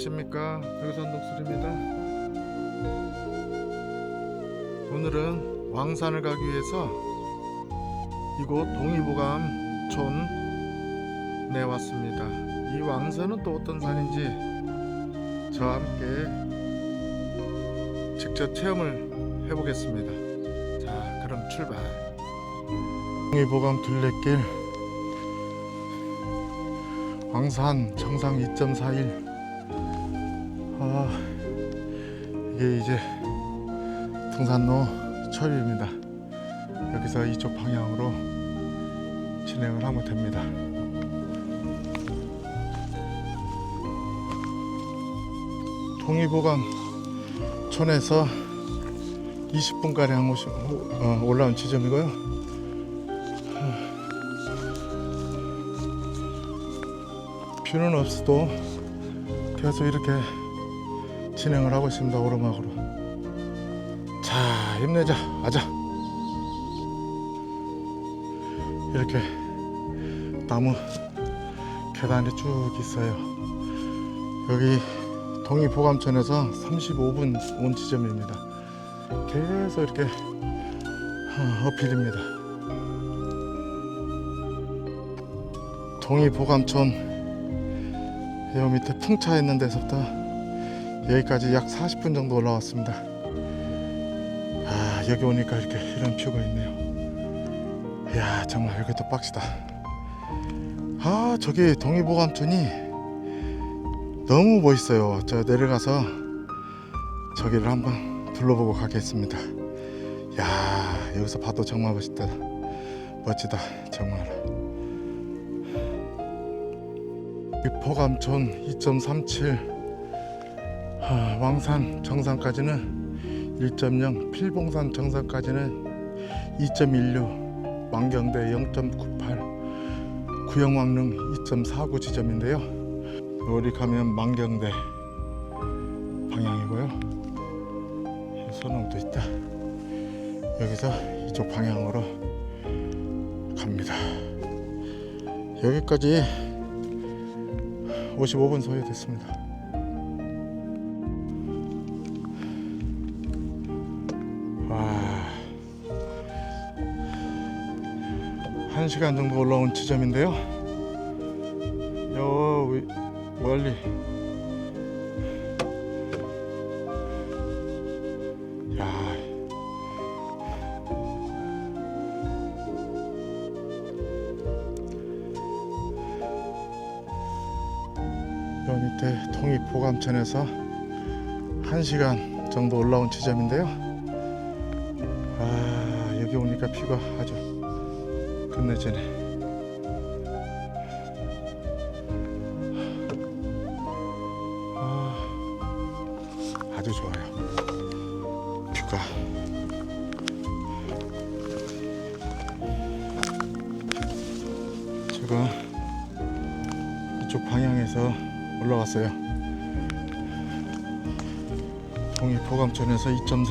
안녕하십니까? 백선 독수리입니다. 오늘은 왕산을 가기 위해서 이곳 동의보감촌 내 왔습니다. 이 왕산은 또 어떤 산인지 저와 함께 직접 체험을 해보겠습니다. 자 그럼 출발. 동의보감 둘레길 왕산 정상 2.41 아, 이게 이제 등산로 처리입니다. 여기서 이쪽 방향으로 진행을 하면 됩니다. 동의보감촌에서 20분가량 어, 올라온 지점이고요. 뷰는 없어도 계속 이렇게 진행을 하고 있습니다 오르막으로. 자 힘내자. 가자. 이렇게 나무 계단이 쭉 있어요. 여기 동의보감천에서 35분 온 지점입니다. 계속 이렇게 어, 어필입니다. 동의보감천 여 밑에 풍차 있는 데서부터 여기까지 약 40분 정도 올라왔습니다. 아 여기 오니까 이렇게 이런 뷰가 있네요. 이야 정말 여기 또 빡시다. 아 저기 동의보감촌이 너무 멋있어요. 저 내려가서 저기를 한번 둘러보고 가겠습니다. 야 여기서 봐도 정말 멋있다. 멋지다 정말. 포감촌 2.37 아, 왕산 정상까지는 1.0 필봉산 정상까지는 2.16 만경대 0.98 구영왕릉 2.49 지점인데요. 여기 가면 만경대 방향이고요. 소나무도 있다. 여기서 이쪽 방향으로 갑니다. 여기까지 55분 소요됐습니다. 1시간 정도 올라온 지점인데요. 여우 멀리 야. 여 밑에 통이보감천에서 1시간 정도 올라온 지점인데요. 아, 여기 오니까 피가 아주 끝내주네. 아, 아주 좋아요. 뷰가. 제가 이쪽 방향에서 올라왔어요. 동이 포감천에서 2.3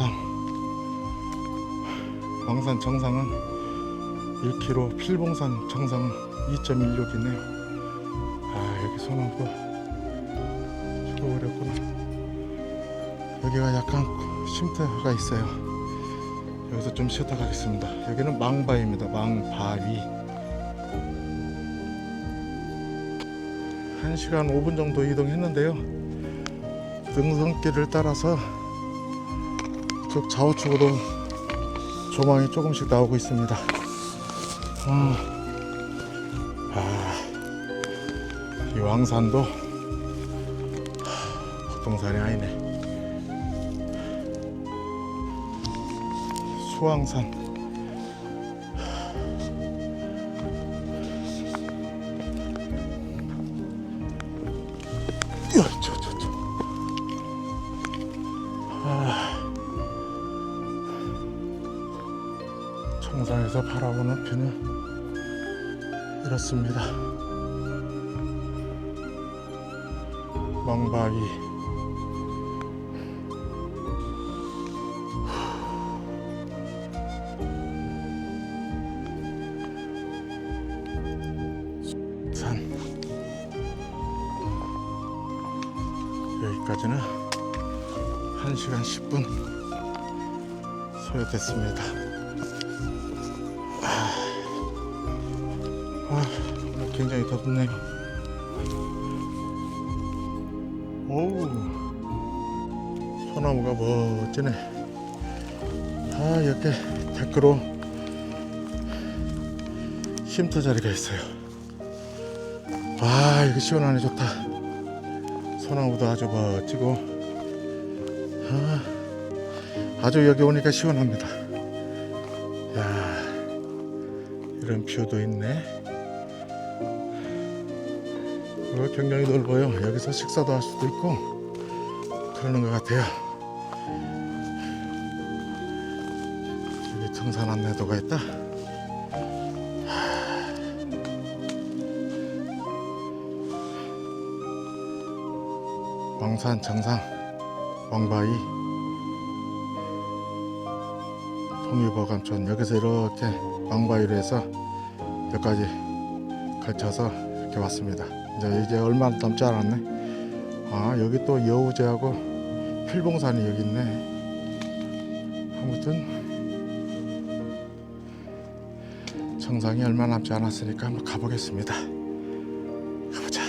왕산 정상은 1km 필봉산 정상은 2.16이네요. 아 여기 소나무가 죽어버렸구나. 여기가 약간 쉼터가 있어요. 여기서 좀 쉬었다 가겠습니다. 여기는 망바위입니다. 망바위. 1시간 5분 정도 이동했는데요. 능선길을 따라서 쭉 좌우측으로 조망이 조금씩 나오고 있습니다. 아, 아, 이 왕산도 하, 보통 산이 아니네. 수왕산. 저. 아, 바라보는 뷰는 이렇습니다. 망바위. 산. 예, 여기까지는 1시간 10분 소요됐습니다. 아, 굉장히 덥네요. 오우, 소나무가 멋지네. 아, 이렇게 밖으로 쉼터 자리가 있어요. 와, 이거 시원하네, 좋다. 소나무도 아주 멋지고, 아, 아주 여기 오니까 시원합니다. 야, 이런 뷰도 있네. 어, 굉장히 넓어요. 여기서 식사도 할 수도 있고, 그러는 것 같아요. 여기 등산 안내도가 있다. 왕산 정상 왕바위 통일보감촌 여기서 이렇게 왕바위로 해서 여기까지 걸쳐서 이렇게 왔습니다 이제 이제 얼마 남지 않았네. 아 여기 또 여우제하고 필봉산이 여기 있네. 아무튼 정상이 얼마 남지 않았으니까 한번 가보겠습니다. 가보자.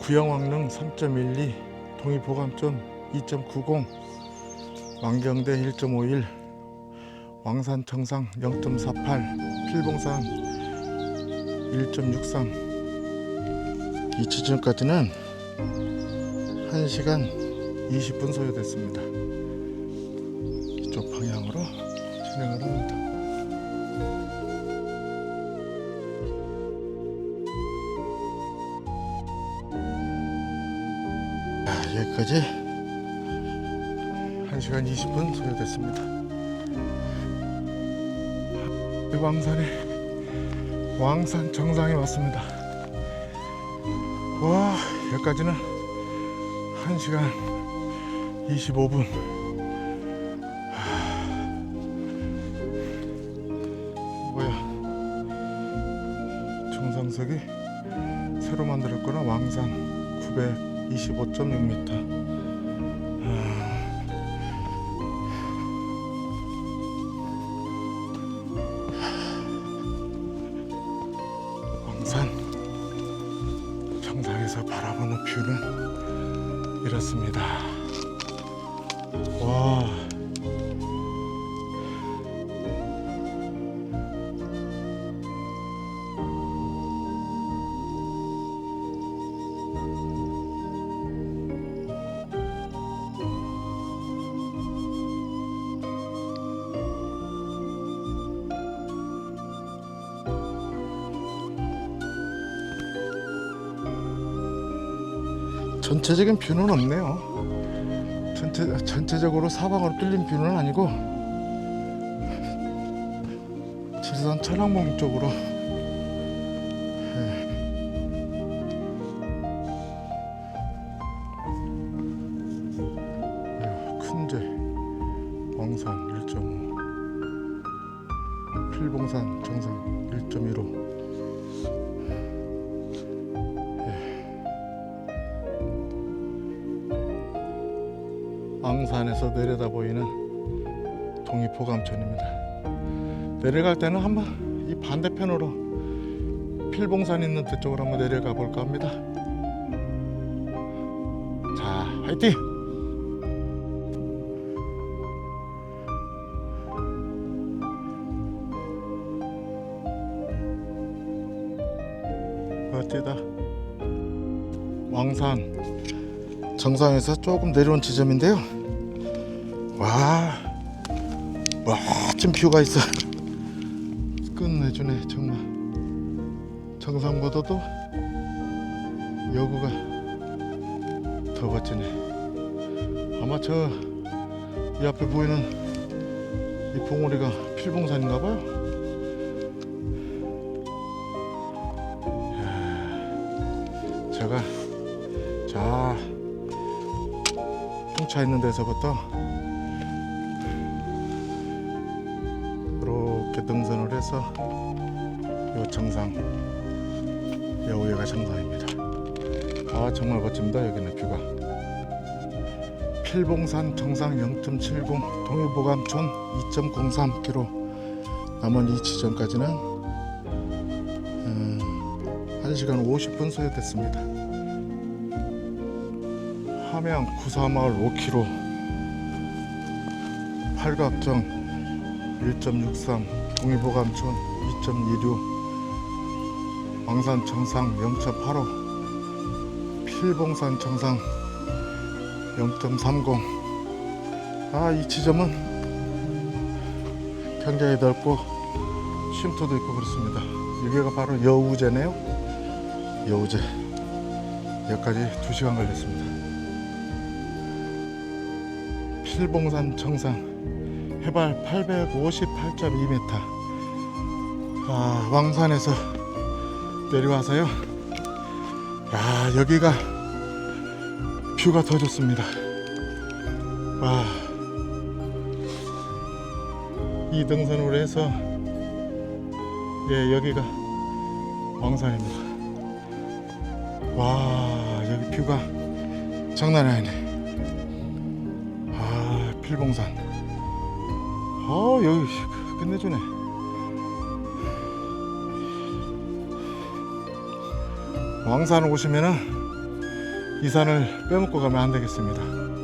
구영왕릉 3.12, 동의보감점 2.90, 왕경대 1.51, 왕산 청상 0.48, 필봉산 1.63. 이 지점까지는 1시간 20분 소요됐습니다. 이쪽 방향으로 진행을 합니다. 자, 여기까지 1시간 20분 소요됐습니다. 왕산에 왕산 정상에 왔습니다. 와, 여기까지는 1시간 25분. 뭐야? 정상석이 새로 만들었거나 왕산 900 산 정상에서 바라보는 뷰는 이렇습니다. 와. 전체적인 뷰는 없네요. 전체 전체적으로 사방으로 뚫린 뷰는 아니고 지리산 천왕봉 쪽으로 내려갈 때는 한번 이 반대편으로 필봉산 있는 데쪽으로 한번 내려가 볼까 합니다. 자, 화이팅! 멋지다. 왕산 정상에서 조금 내려온 지점인데요. 와, 멋진 뷰가 있어. 제가 자 풍차 있는 데서부터 이렇게 등산을 해서 요 정상 여우회가 정상입니다. 아 정말 멋집니다 여기는 뷰가. 필봉산 정상 0.70 동해보감촌 2.03km 남은 이 지점까지는 음, 1시간 50분 소요됐습니다 함양 구사마을 5km 팔각정 1.63 동해보감촌 2.26 왕산 정상 0.85 필봉산 정상 0.30 아 이 지점은 굉장히 넓고 쉼터도 있고 그렇습니다. 여기가 바로 여우제네요. 여우제. 여기까지 2시간 걸렸습니다 필봉산 정상. 해발 858.2m 아 왕산에서 내려와서요. 야 여기가 뷰가 더 좋습니다. 와. 이 등산으로 해서 예 여기가 왕산입니다. 와 여기 뷰가 장난이 아니네. 아 필봉산 어 여기 끝내주네 왕산 오시면은 이 산을 빼먹고 가면 안 되겠습니다.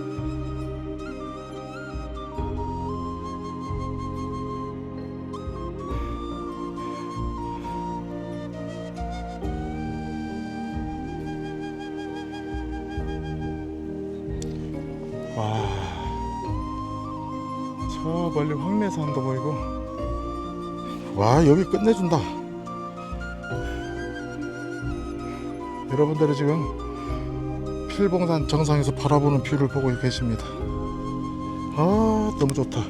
저 멀리 황내산도 보이고, 와 여기 끝내준다. 여러분들이 지금 필봉산 정상에서 바라보는 뷰를 보고 계십니다. 아 너무 좋다.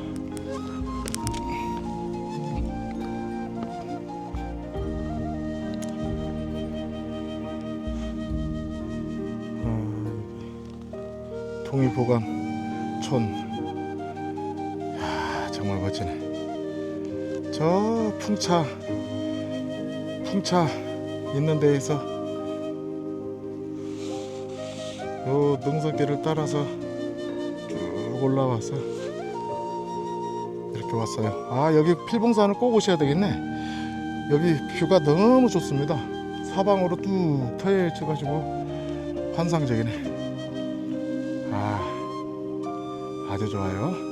아, 동의보감촌 야 정말 멋지네. 저 풍차 풍차 있는 데에서 요 능선길을 따라서 쭉 올라와서 이렇게 왔어요. 아 여기 필봉산을 꼭 오셔야 되겠네. 여기 뷰가 너무 좋습니다. 사방으로 뚝 트여져가지고 환상적이네. 아 아주 좋아요.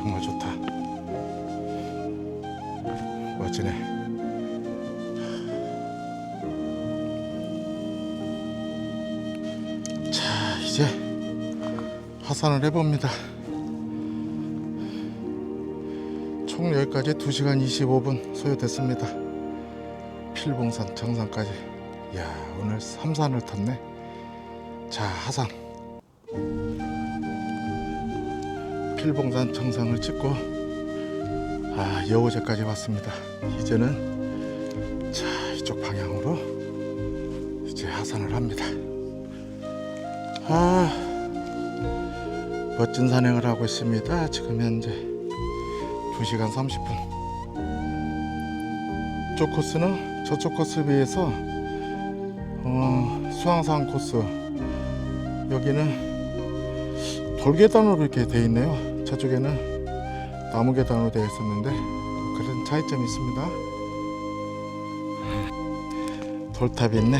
정말 좋다. 멋지네. 자 이제 하산을 해봅니다. 총 여기까지 2시간 25분 소요됐습니다. 필봉산 정상까지. 이야 오늘 3산을 탔네. 자 하산. 필봉산 정상을 찍고 아 여우제까지 왔습니다. 이제는 자 이쪽 방향으로 이제 하산을 합니다. 아 멋진 산행을 하고 있습니다. 지금 현재 2시간 30분. 이쪽 코스는 저쪽 코스에 비해서 어, 수항산 코스 여기는 돌계단으로 이렇게 돼 있네요. 저쪽에는 나무 계단으로 되어 있었는데 그런 차이점이 있습니다. 돌탑이 있네.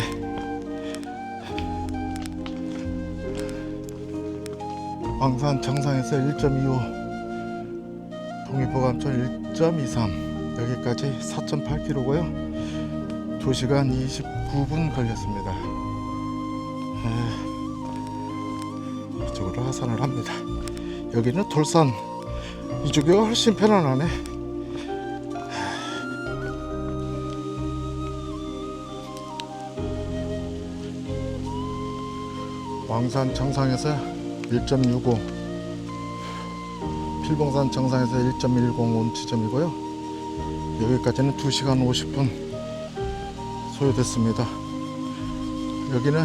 왕산 정상에서 1.25 동해보감촌 1.23 여기까지 4.8km고요. 2시간 29분 걸렸습니다. 아, 이쪽으로 하산을 합니다. 여기는 돌산 이쪽이 훨씬 편안하네. 왕산 정상에서 1.65 필봉산 정상에서 1.10 온 지점이고요. 여기까지는 2시간 50분 소요됐습니다. 여기는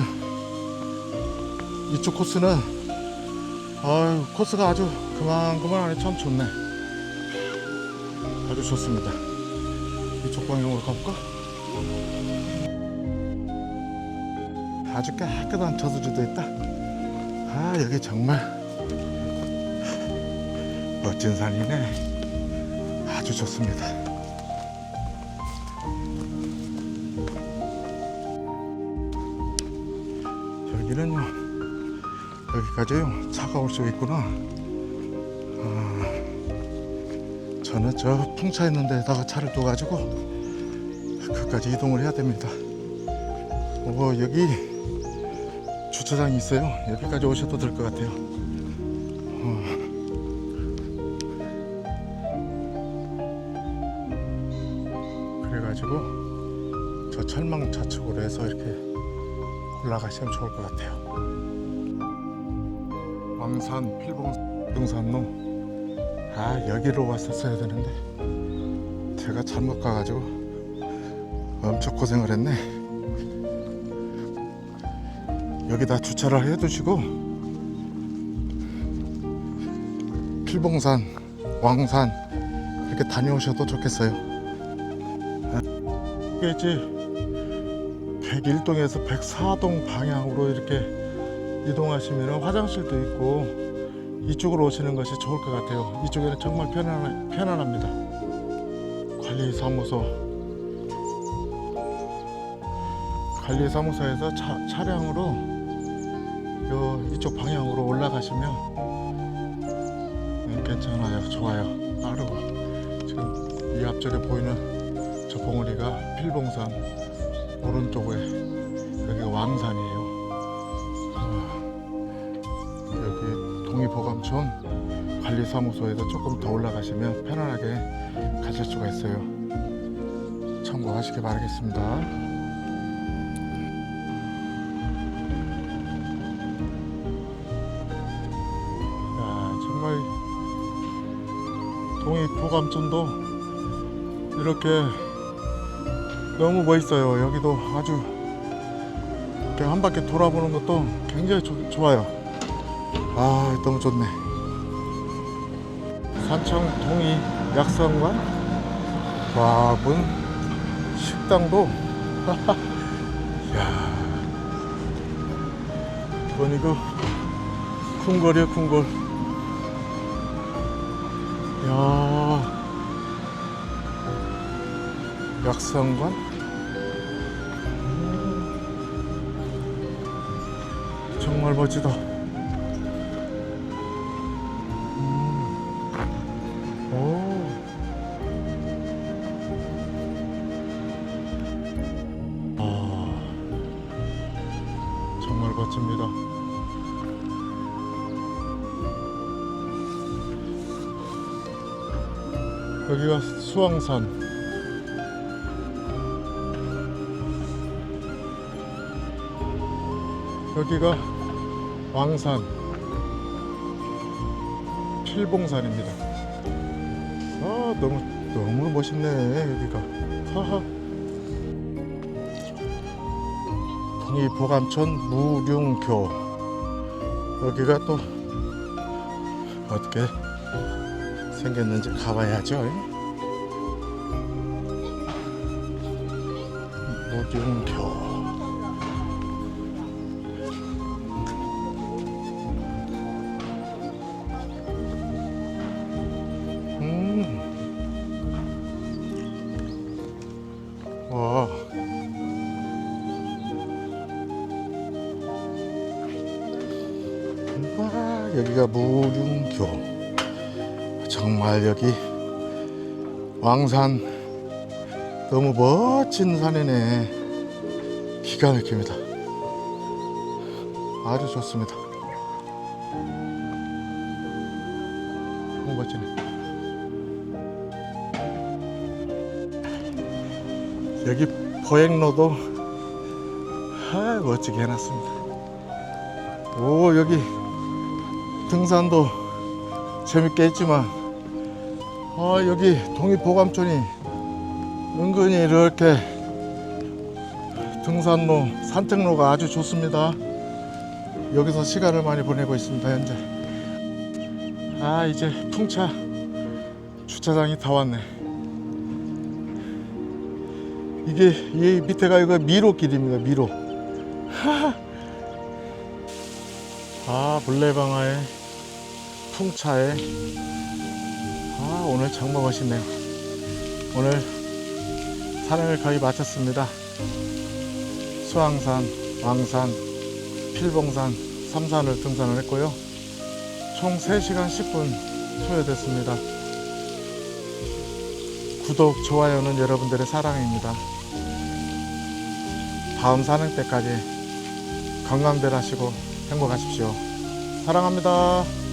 이쪽 코스는 아유 코스가 아주 그만그만 하니 참 좋네. 아주 좋습니다. 이쪽 방향으로 가볼까? 아주 깨끗한 저수지도 있다. 아 여기 정말 멋진 산이네. 아주 좋습니다. 여기까지요 차가 올 수 있구나. 아, 저는 저 풍차 있는 데다가 차를 둬가지고 그까지 이동을 해야 됩니다. 오 여기 주차장이 있어요. 여기까지 오셔도 될 것 같아요. 어. 그래가지고 저 철망 좌측으로 해서 이렇게 올라가시면 좋을 것 같아요. 왕산 필봉 등산로 아 여기로 왔었어야 되는데 제가 잘못 가가지고 엄청 고생을 했네. 여기다 주차를 해두시고 필봉산, 왕산 이렇게 다녀오셔도 좋겠어요. 아, 이게 이제 101동에서 104동 방향으로 이렇게 이동하시면 화장실도 있고 이쪽으로 오시는 것이 좋을 것 같아요. 이쪽에는 정말 편안, 편안합니다. 관리사무소 관리사무소에서 차, 차량으로 요 이쪽 방향으로 올라가시면 음, 괜찮아요. 좋아요. 빠르고 지금 이 앞쪽에 보이는 저 봉우리가 필봉산 오른쪽에 여기가 왕산이에요. 보감촌 관리사무소에서 조금 더 올라가시면 편안하게 가실 수가 있어요. 참고하시기 바라겠습니다. 야, 정말 동의보감촌도 이렇게 너무 멋있어요. 여기도 아주 이렇게 한 바퀴 돌아보는 것도 굉장히 조- 좋아요. 아, 너무 좋네. 산청 동이 약성관 와, 문 식당도 야, 이건 이거 쿵걸이야 쿵걸. 야. 약상관? 음, 정말 멋지다. 여기가 수왕산. 여기가 왕산 필봉산입니다. 아 너무 너무 멋있네 여기가. 하하. 동이 보감촌 무룡교 여기가 또 어떻게 생겼는지 가봐야죠. 무룡교. 음. 여기가 무릉교. 정말 여기 왕산 너무 멋진 산이네. 기가 막힙니다. 아주 좋습니다. 너무 멋지네. 여기 보행로도 아, 멋지게 해놨습니다. 오 여기 등산도 재밌게 했지만 아 여기 동의보감촌이 은근히 이렇게 등산로 산책로가 아주 좋습니다. 여기서 시간을 많이 보내고 있습니다 현재. 아 이제 풍차 주차장이 다 왔네. 이게 이 밑에가 이거 미로길입니다. 미로. 아 물레방아에 풍차에 아 오늘 정말 멋있네요. 오늘 산행을 거의 마쳤습니다. 수왕산, 왕산, 필봉산, 삼산을 등산을 했고요. 총 3시간 10분 소요됐습니다. 구독, 좋아요는 여러분들의 사랑입니다. 다음 산행 때까지 건강들 하시고 행복하십시오. 사랑합니다.